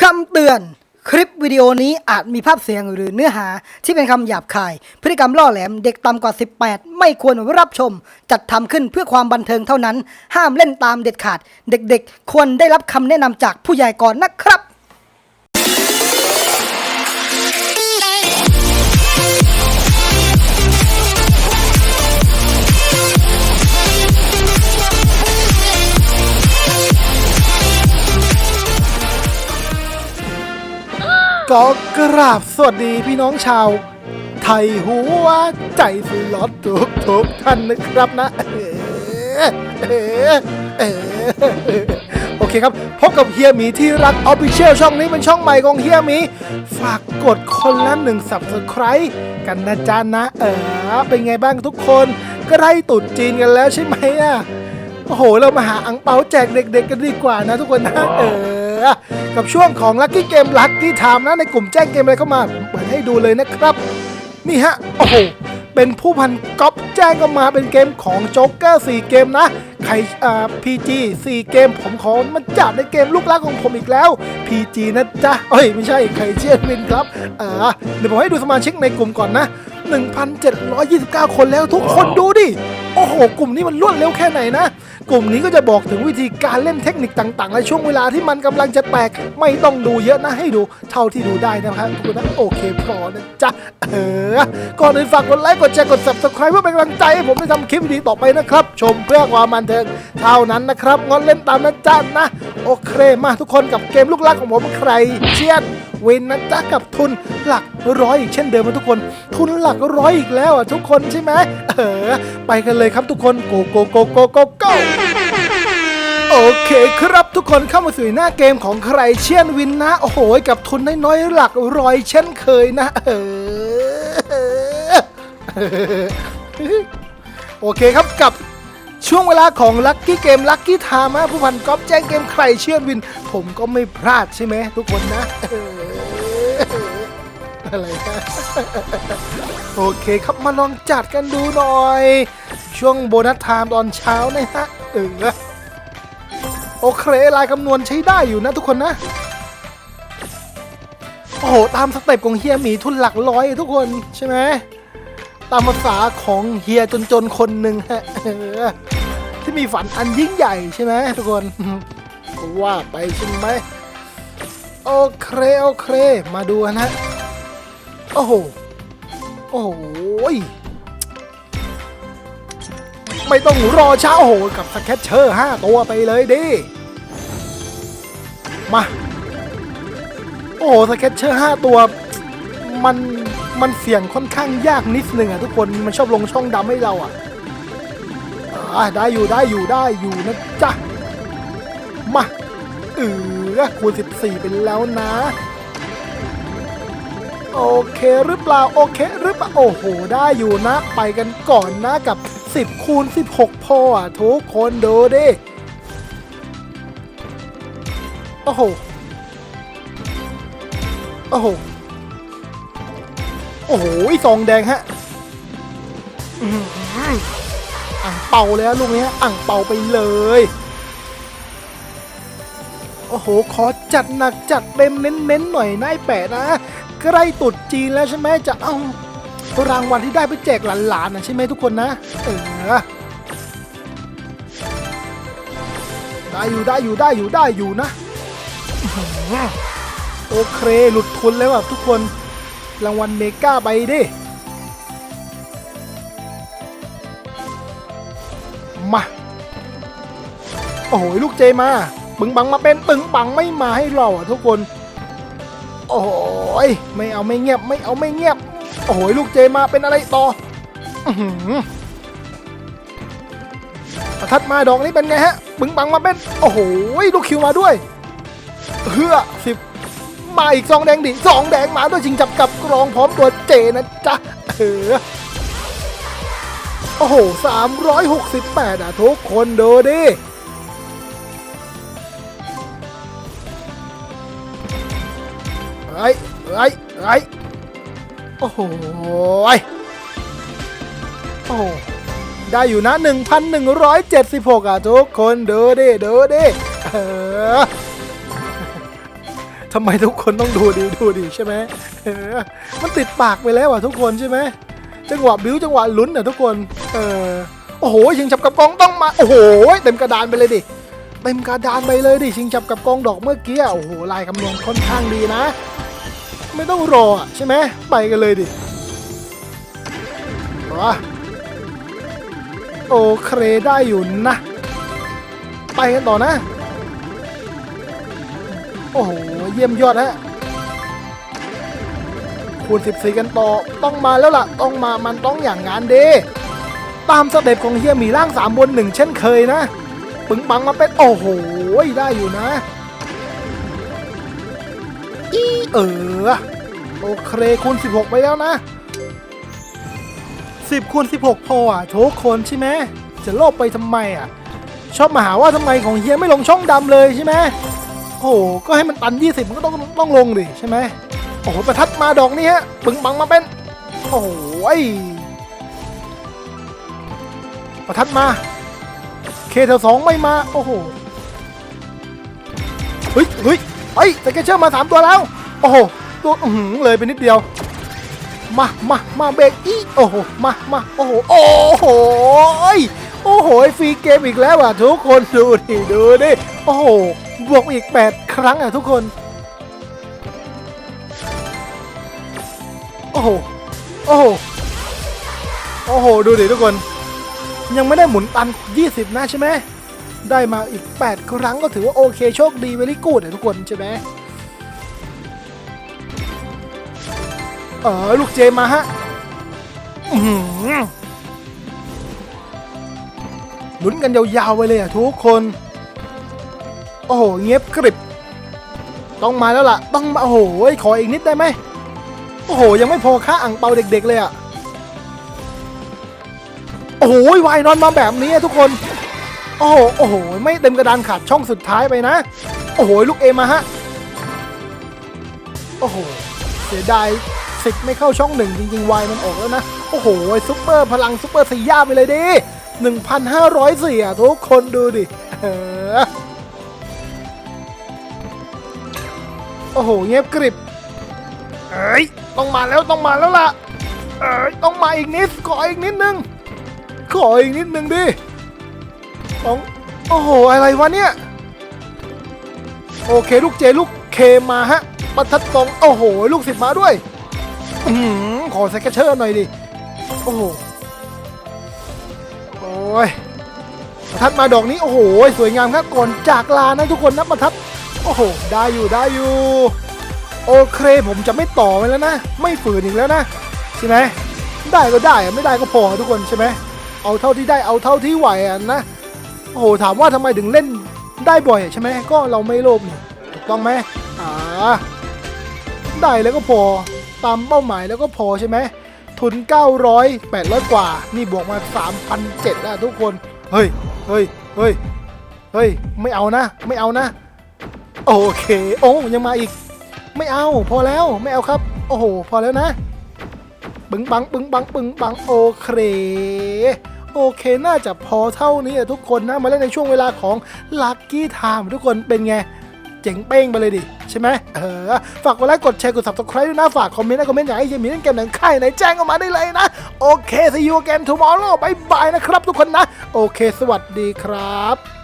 คำเตือน คลิปวิดีโอนี้อาจมีภาพเสียงหรือเนื้อหาที่เป็นคำหยาบคาย พฤติกรรมล่อแหลมเด็กต่ำกว่า 18 ไม่ควรรับชม จัดทำขึ้นเพื่อความบันเทิงเท่านั้น ห้ามเล่นตามเด็ดขาด เด็กๆ ควรได้รับคำแนะนำจากผู้ใหญ่ก่อนนะครับ ก็กราบสวัสดีพี่น้องชาว ไทยหัวใจสลอตทุกทุกๆท่านนะครับนะโอเคครับ พบกับเฮียหมีที่รักออฟฟิเชียลช่องนี้เป็นช่องใหม่ของเฮียหมี ฝากกดคนละหนึ่งสับสไครกันนะจ๊ะนะ เออเป็นไงบ้างทุกคนใกล้ตุดจีนกันแล้วใช่ไหมอะโอ้โห เรามาหาอังเปาแจกเด็กๆกันดีกว่านะทุกคนนะ เออ กับช่วงของ Lucky Game Lucky Time นะในกลุ่มแจ้งเกมอะไรเข้ามาผมเปิดให้ดูเลยนะครับ นี่ฮะ โอ้โห เป็นผู้พันก๊อปแจ้งเข้ามาเป็นเกมของโจ๊กเกอร์4เกมนะใครอ่า PG 4เกมผมขอมันจัดในเกมลูกรักของผมอีกแล้ว PG นะจ๊ะเอ้ย ไม่ใช่ใครเชียร์วินครับ อ่า เดี๋ยวผมให้ดูสมาชิกในกลุ่มก่อนนะ 1,729 คนแล้วทุกคนดูดิ โอ้ โหกลุ่มนี้มันรวดเร็วแค่ไหนนะ กลุ่มนี้ก็จะบอกถึงวิธีการเล่นเทคนิคต่างๆในช่วงเวลาที่มันกำลังจะแตก ไม่ต้องดูเยอะนะให้ดูเท่าที่ดูได้นะครับทุกคนะโอเคพอนะจ๊ะเออก่อนอื่นฝากกดไลค์กดแชร์กด subscribe เพื่อเป็นกำลังใจให้ผมได้ทำคลิปดีต่อไปนะครับ ชมเพื่อความบันเทิงเท่านั้นนะครับงอนเล่นตามนะจ๊ะนะ โอเคมาทุกคนกับเกมลูกรักของผมใครเชียนเวนนะจ๊ะกับทุนหลักร้อยอีกเช่นเดิมทุกคน ทุนหลักร้อยอีกแล้วอะทุกคนใช่ไหมเออ ไปกันเลยครับทุกคนโกโกโกโกโกโกโอเคครับทุกคนเข้ามาสู่หน้าเกมของใครเชียนวินนะ โอ้โห กับทุนน้อยๆหลักร้อยเช่นเคยนะ เออ โอเคครับกับ ช่วงเวลาของลั c กี้เกมลั c กี้ไทม์ผู้พันก๊อฟแจ้งเกมใครเชื่อวิน ผมก็ไม่พลาดใช่ไหมทุกคนนะ อะไรนะโอเคครับมาลองจัดกันดูหน่อย ช่วงโบนัสไทม์ตอนเช้านะฮะเออโอเคลายคำนวณใช้ได้อยู่นะทุกคนนะ โอ้โห ตามสเต็ปของเฮียหมีทุนหลักร้อยทุกคนใช่ไหมตามภาษาของเฮียจนๆคนหนึ่งฮะ มีฝันอันยิ่งใหญ่ใช่ไหมทุกคนว่าไปใช่ไหมโอเคโอเค มาดูนะโอ้โหโอ้โหไม่ต้องรอช้าโอ้โหกับสแคตเชอร์ห้าตัวไปเลยดิมาโอ้โหสเก็ตเชอร์ห้าตัว มัน มันเสี่ยงค่อนข้างยากนิดนึงอะทุกคน มันชอบลงช่องดำให้เราอะ อ่าได้อยู่ได้อยู่ได้อยู่นะจ๊ะ มาเออคูณ 14เป็นแล้วนะ โอเคหรือเปล่า โอเคหรือเปล่า โอ้โห ได้อยู่นะ ไปกันก่อนนะกับ 10 คูณ 16 พออะทุกคนดูดิ โอ้โห โอ้โห โอ้โหซองแดงฮะ อ่างเป่าเลยฮะลูกนี้อ่างเป่าไปเลย โอ้โห ขอจัดหนักจัดเต็มเน้นๆหน่อยนายแปะนะ ใกล้ตุดจีนแล้วใช่ไหมจะเอารางวัลที่ได้ไปแจกหลานๆนะใช่ไหมทุกคนนะ เออได้อยู่ได้อยู่ได้อยู่ได้อยู่นะ โอเคหลุดทุนแล้วอะทุกคนรางวัลเมกาไปดิ โอ้โหลูกเจมาปึงบังมาเป็นปึงบังไม่มาให้เราอะทุกคน โอ้ยไม่เอาไม่เงียบไม่เอาไม่เงียบ โอ้โหลูกเจมาเป็นอะไรต่ออื้อหือประทัดมาดอกนี้เป็นไงฮะปึงบังมาเป็น โอ้โหลูกคิวมาด้วยเฮือสิบมาอีกซองแดงดิซองแดงมาด้วยชิงจับกับกรองพร้อมตัวเจนะจ๊ะเออโอ้โหสามร้อยหกสิบแปดอะทุกคนดูดิ ไอ้ไอ้ไอ้โอ้โหยโอ้โหได้อยู่นะ 1,176 อะทุกคนดูดิดูดิเออทำไมทุกคนต้องดูดีดูดีใช่ไหมเออมันติดปากไปแล้วอะทุกคนใช่ไหมจังหวะบิ้วจังหวะลุ้นอะทุกคนเออโอ้โหชิงจับกับกองต้องมาโอ้โหเต็มกระดานไปเลยดิเต็มกระดานไปเลยดิชิงจับกับกองดอกเมื่อกี้โอ้โหลายคำนวณค่อนข้างดีนะ ไม่ต้องรออะใช่ไหมไปกันเลยดิว้าโอเคได้อยู่นะ ไปกันต่อนะ โอ้โห เยี่ยมยอดฮะคูณ14 กันต่อ ต้องมาแล้วล่ะ ต้องมามันต้องอย่างงานเดตามสเต็ปของเฮียมีร่าง3บน1เช่นเคยนะ ปึงปังมาเป็น โอ้โห ได้อยู่นะ อีเออ โอเคคูณ16 ไปแล้วนะ 10คูณ16 พออะโชคคนใช่ไหมจะโลภไปทำไมอะ ชอบมาหาว่าทำไมของเฮียไม่ลงช่องดำเลยใช่ไหมโอ้โห ก็ให้มันตัน 20 มันก็ต้องต้องลงดิใช่ไหมโอ้โห ประทัดมาดอกนี้ฮะปึงปังมาเป็น โอ้โหยประทัดมา เคแถวสองไม่มา โอ้โห เฮ้ยเฮ้ย เฮ้ยแต่แกเชื่อมาสามตัวแล้ว โอ้โห ตัวอื้อหือเลยไปนิดเดียว มามามาเบรกอีโอ้โห มามาโอ้โห โอ้โหยโอ้โห ฟรีเกมอีกแล้วอะทุกคนดูดิดูดิ โอ้โห บวกอีก 8 ครั้งอะทุกคน โอ้โห โอ้โห โอ้โห ดูดิทุกคน ยังไม่ได้หมุนตัน 20 นะใช่ไหม ได้มาอีก 8 ครั้งก็ถือว่าโอเคโชคดีเวลี่กูดอะทุกคนใช่ไหมเออลูกเจมมาฮะลุ้นกันยาวๆไปเลยอะทุกคน โอ้โห เงียบกริบ ต้องมาแล้วล่ะ ต้องมา โอ้โห ขออีกนิดได้ไหม โอ้โห ยังไม่พอค่าอ่างเปาเด็กๆเลยอะ โอ้โหวายนอนมาแบบนี้ทุกคน โอ้โหโอ้โห ไม่เต็มกระดานขาดช่องสุดท้ายไปนะ โอ้โห ลูกเอมาฮะ โอ้โห เสียดายสิกไม่เข้าช่องหนึ่งจริงๆวายมันออกแล้วนะ โอ้โห ซุปเปอร์พลังซุปเปอร์สี่ย่าไปเลยดิ1,500เสียทุกคนดูดิ โอ้โห เงียบกริบ เอ้ย ต้องมาแล้วต้องมาแล้วล่ะ เอ้ย ต้องมาอีกนิด ขออีกนิดนึง ขออีกนิดนึงดิ ต้องโอ้โห อะไรวะเนี่ย โอเค ลูกเจลูกเคมาฮะบรรทัดตรงโอ้โห ลูกศิษย์มาด้วย อือหือขอสเกเชอร์หน่อยดิ โอ้โห โอ้ยประทัดมาดอกนี้ โอ้โห สวยงามครับก่อนจากลานะทุกคนนะประทัด โอ้โห ได้อยู่ได้อยู่ โอเค ผมจะไม่ต่อไปแล้วนะ ไม่ฝืนอีกแล้วนะ ใช่ไหมได้ก็ได้ไม่ได้ก็พอทุกคนใช่ไหมเอาเท่าที่ได้เอาเท่าที่ไหวอะนะ โอ้โหถามว่าทำไมถึงเล่นได้บ่อยใช่ไหมก็เราไม่โลภนี่ถูกต้องไหมอ่าได้แล้วก็พอตามเป้าหมายแล้วก็พอใช่ไหมทุน 900 800 กว่า นี่บวกมา 3,700แล้วทุกคน เฮ้ย เฮ้ย เฮ้ย เฮ้ย ไม่เอานะ ไม่เอานะ โอเค โอ้ยังมาอีก ไม่เอา พอแล้ว ไม่เอาครับ โอ้โห พอแล้วนะ ปึงบัง ปึงบัง ปึงบัง โอเค โอเคน่าจะพอเท่านี้อะทุกคนนะมาเล่นในช่วงเวลาของลัคกี้ไทม์ทุกคนเป็นไงเจ๋งเป้งไปเลยดิ ใช่ไหมเออ ฝากกดไลค์กดแชร์กด subscribe ด้วยนะ ฝากคอมเมนต์นะ คอมเมนต์อยากให้เฮียมีเล่นเกมหนังค่ายไหนแจ้งออกมาได้เลยนะ โอเค see you again tomorrow บายบายนะครับทุกคนนะ โอเค สวัสดีครับ